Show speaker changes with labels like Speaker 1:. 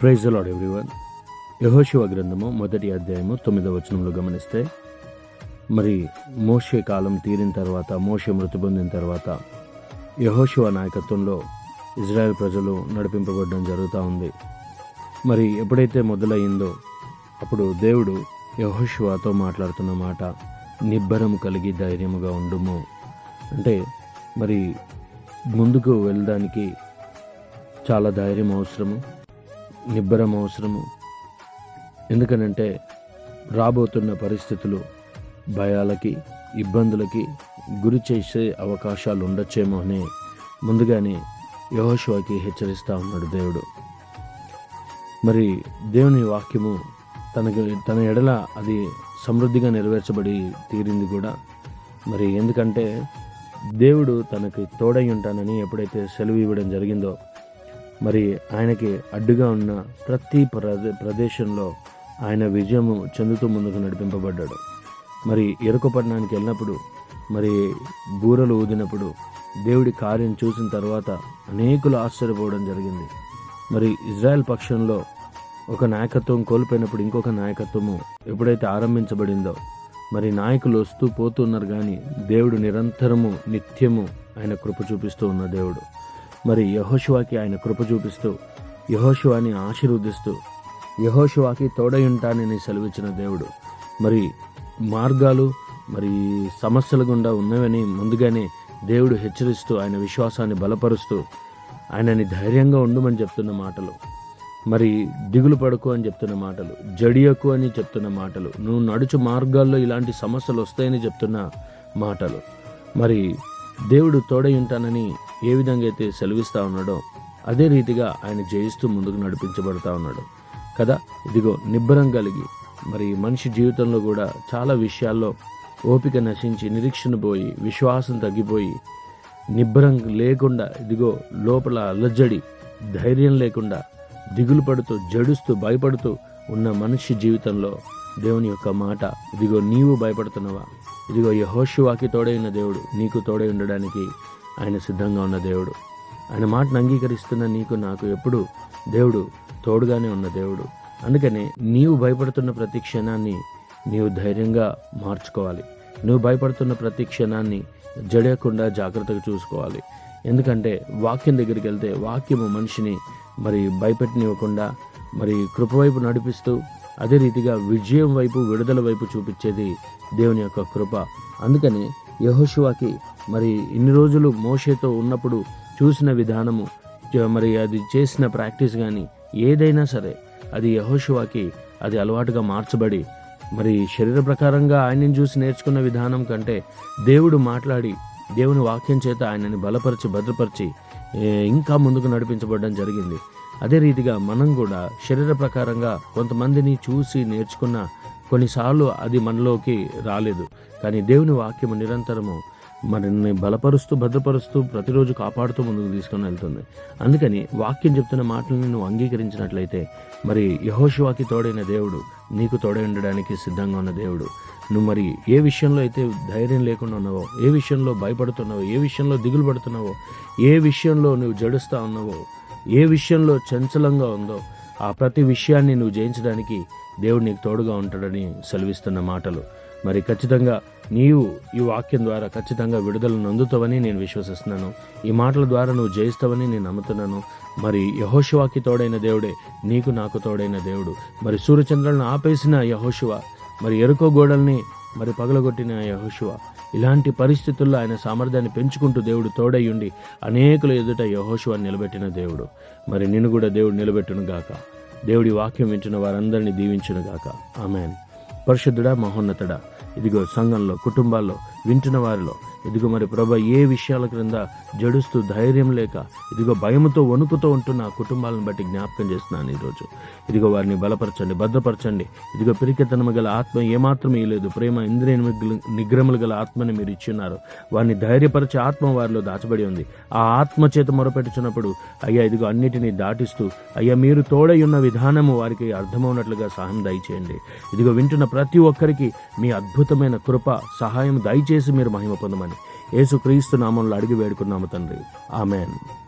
Speaker 1: Praise lord everyone యహోశివ గ్రంథము మొదటి అధ్యాయము తొమ్మిదవ వచనంలో గమనిస్తే మరి మోషే కాలం తీరిన తర్వాత మోషే మృతి పొందిన తర్వాత యహోశివ నాయకత్వంలో ఇజ్రాయెల్ ప్రజలు నడిపింపబడడం జరుగుతూ ఉంది. మరి ఎప్పుడైతే మొదలయ్యిందో అప్పుడు దేవుడు యహోశివాతో మాట్లాడుతున్న మాట నిబ్బరం కలిగి ధైర్యముగా ఉండుము. అంటే మరి ముందుకు వెళ్ళడానికి చాలా ధైర్యం అవసరము. నిబ్బరం అవసరము ఎందుకనంటే రాబోతున్న పరిస్థితులు భయాలకి ఇబ్బందులకి గురి చేసే అవకాశాలు ఉండొచ్చేమో అని ముందుగానే యహోశివాకి హెచ్చరిస్తూ ఉన్నాడు దేవుడు. మరి దేవుని వాక్యము తనకు తన ఎడల అది సమృద్ధిగా నెరవేర్చబడి తీరింది కూడా. మరి ఎందుకంటే దేవుడు తనకి తోడై ఉంటానని ఎప్పుడైతే సెలవు ఇవ్వడం జరిగిందో మరి ఆయనకి అడ్డుగా ఉన్న ప్రతి ప్రదే ప్రదేశంలో ఆయన విజయము చెందుతూ ముందుకు నడిపింపబడ్డాడు. మరి ఇరకపట్నానికి వెళ్ళినప్పుడు మరి బూరలు ఊదినప్పుడు దేవుడి కార్యం చూసిన తర్వాత అనేకులు ఆశ్చర్యపోవడం జరిగింది. మరి ఇజ్రాయెల్ పక్షంలో ఒక నాయకత్వం కోల్పోయినప్పుడు ఇంకొక నాయకత్వము ఎప్పుడైతే ఆరంభించబడిందో మరి నాయకులు వస్తూ పోతున్నారు కానీ దేవుడు నిరంతరము నిత్యము ఆయన కృప చూపిస్తూ ఉన్న దేవుడు. మరి యహోశివాకి ఆయన కృప చూపిస్తూ యహోశివాని ఆశీర్వదిస్తూ యహోశివాకి తోడయుంటానని సెలవిచ్చిన దేవుడు. మరి మార్గాలు మరి సమస్యల గుండా ఉన్నవని ముందుగానే దేవుడు హెచ్చరిస్తూ ఆయన విశ్వాసాన్ని బలపరుస్తూ ఆయనని ధైర్యంగా ఉండమని చెప్తున్న మాటలు. మరి దిగులు పడుకో అని చెప్తున్న మాటలు జడియకు అని చెప్తున్న మాటలు నువ్వు నడుచు మార్గాల్లో ఇలాంటి సమస్యలు వస్తాయని చెప్తున్న మాటలు. మరి దేవుడు తోడై ఉంటానని ఏ విధంగా అయితే సెలవిస్తూ ఉన్నాడో అదే రీతిగా ఆయన జయిస్తూ ముందుకు నడిపించబడతా ఉన్నాడు. కదా? ఇదిగో నిబ్బరం కలిగి మరి మనిషి జీవితంలో కూడా చాలా విషయాల్లో ఓపిక నశించి నిరీక్షణ పోయి విశ్వాసం తగ్గిపోయి నిబ్బరం లేకుండా ఇదిగో లోపల అలజడి ధైర్యం లేకుండా దిగులు పడుతూ జడుస్తూ భయపడుతూ ఉన్న మనిషి జీవితంలో దేవుని యొక్క మాట ఇదిగో నీవు భయపడుతున్నావా? ఇదిగో యహోషువాకి తోడై ఉన్న దేవుడు నీకు తోడై ఉండడానికి ఆయన సిద్ధంగా ఉన్న దేవుడు. ఆయన మాటను అంగీకరిస్తున్న నీకు నాకు ఎప్పుడు దేవుడు తోడుగానే ఉన్న దేవుడు. అందుకనే నీవు భయపడుతున్న ప్రతి క్షణాన్ని నీవు ధైర్యంగా మార్చుకోవాలి. నువ్వు భయపడుతున్న ప్రతి క్షణాన్ని జడేయకుండా జాగ్రత్తగా చూసుకోవాలి. ఎందుకంటే వాక్యం దగ్గరికి వెళ్తే వాక్యము మనిషిని మరి భయపెట్టనివ్వకుండా మరి కృపవైపు నడిపిస్తూ అదే రీతిగా విజయం వైపు విడుదల వైపు చూపించేది దేవుని యొక్క కృప. అందుకని యహోశివాకి మరి ఇన్ని రోజులు మోషేతో ఉన్నప్పుడు చూసిన విధానము మరి అది చేసిన ప్రాక్టీస్ కానీ ఏదైనా సరే అది యహోశివాకి అది అలవాటుగా మార్చబడి మరి శరీర ప్రకారంగా ఆయనని చూసి నేర్చుకున్న విధానం కంటే దేవుడు మాట్లాడి దేవుని వాక్యం చేత ఆయనని బలపరిచి భద్రపరిచి ఇంకా ముందుకు నడిపించబడడం జరిగింది. అదే రీతిగా మనం కూడా శరీర ప్రకారంగా కొంతమందిని చూసి నేర్చుకున్న కొన్నిసార్లు అది మనలోకి రాలేదు. కానీ దేవుని వాక్యము నిరంతరము మనల్ని బలపరుస్తూ భద్రపరుస్తూ ప్రతిరోజు కాపాడుతూ ముందుకు తీసుకొని వెళ్తుంది. అందుకని వాక్యం చెప్తున్న మాటలను నువ్వు అంగీకరించినట్లయితే మరి యహోశివాకి తోడైన దేవుడు నీకు తోడై ఉండడానికి సిద్ధంగా ఉన్న దేవుడు. నువ్వు మరి ఏ విషయంలో అయితే ధైర్యం లేకుండా ఉన్నావో ఏ విషయంలో భయపడుతున్నావో ఏ విషయంలో దిగులు పడుతున్నావో ఏ విషయంలో నువ్వు జడుస్తూ ఉన్నావో ఏ విషయంలో చంచలంగా ఉందో ఆ ప్రతి విషయాన్ని నువ్వు జయించడానికి దేవుడు నీకు తోడుగా ఉంటాడని సెలవిస్తున్న మాటలు. మరి ఖచ్చితంగా నీవు ఈ వాక్యం ద్వారా ఖచ్చితంగా విడుదలను అందుతావని నేను విశ్వసిస్తున్నాను. ఈ మాటల ద్వారా నువ్వు జయిస్తావని నేను నమ్ముతున్నాను. మరి యహోశివాకి తోడైన దేవుడే నీకు నాకు తోడైన దేవుడు. మరి సూర్యచంద్రులను ఆపేసిన యహోశివ మరి ఎరుకో గోడల్ని మరి పగలగొట్టిన యహోశివ ఇలాంటి పరిస్థితుల్లో ఆయన సామర్థ్యాన్ని పెంచుకుంటూ దేవుడు తోడయ్యుండి అనేకుల ఎదుట యహోశివాన్ని నిలబెట్టిన దేవుడు. మరి నిన్ను కూడా దేవుడు నిలబెట్టును గాక. దేవుడి వాక్యం వింటున్న వారందరినీ దీవించును గాక. ఆమెన్. పరిశుద్ధుడా మహోన్నతుడా ఇదిగో సంఘంలో కుటుంబాల్లో వింటున్న వారిలో. ఇదిగో మరి ప్రభ ఏ విషయాల క్రింద జడుస్తూ ధైర్యం లేక ఇదిగో భయముతో వణుకుతో ఉంటున్న ఆ కుటుంబాలను బట్టి జ్ఞాపకం చేస్తున్నాను ఈరోజు. ఇదిగో వారిని బలపరచండి భద్రపరచండి. ఇదిగో పిరికితనము గల ఆత్మ ఏమాత్రం ఇయ్యలేదు. ప్రేమ ఇంద్రియ నిగ్ర- నిగ్రహములు గల ఆత్మని మీరు ఇచ్చున్నారు వారిని ధైర్యపరిచే ఆత్మ వారిలో దాచబడి ఉంది. ఆ ఆత్మ చేత మొరపెట్టుచున్నప్పుడు అయ్యా ఇదిగో అన్నిటినీ దాటిస్తూ అయ్యా మీరు తోడై ఉన్న విధానము వారికి అర్థమవునట్లుగా సహాయం దయచేయండి. ఇదిగో వింటున్న ప్రతి ఒక్కరికి మీ అద్భుతమైన కృప సహాయం దయచేసి మీరు మహిమ పొందమని. యేసు క్రీస్తు నామంలో అడిగి వేడుకున్నాము తండ్రి. ఆమెన్.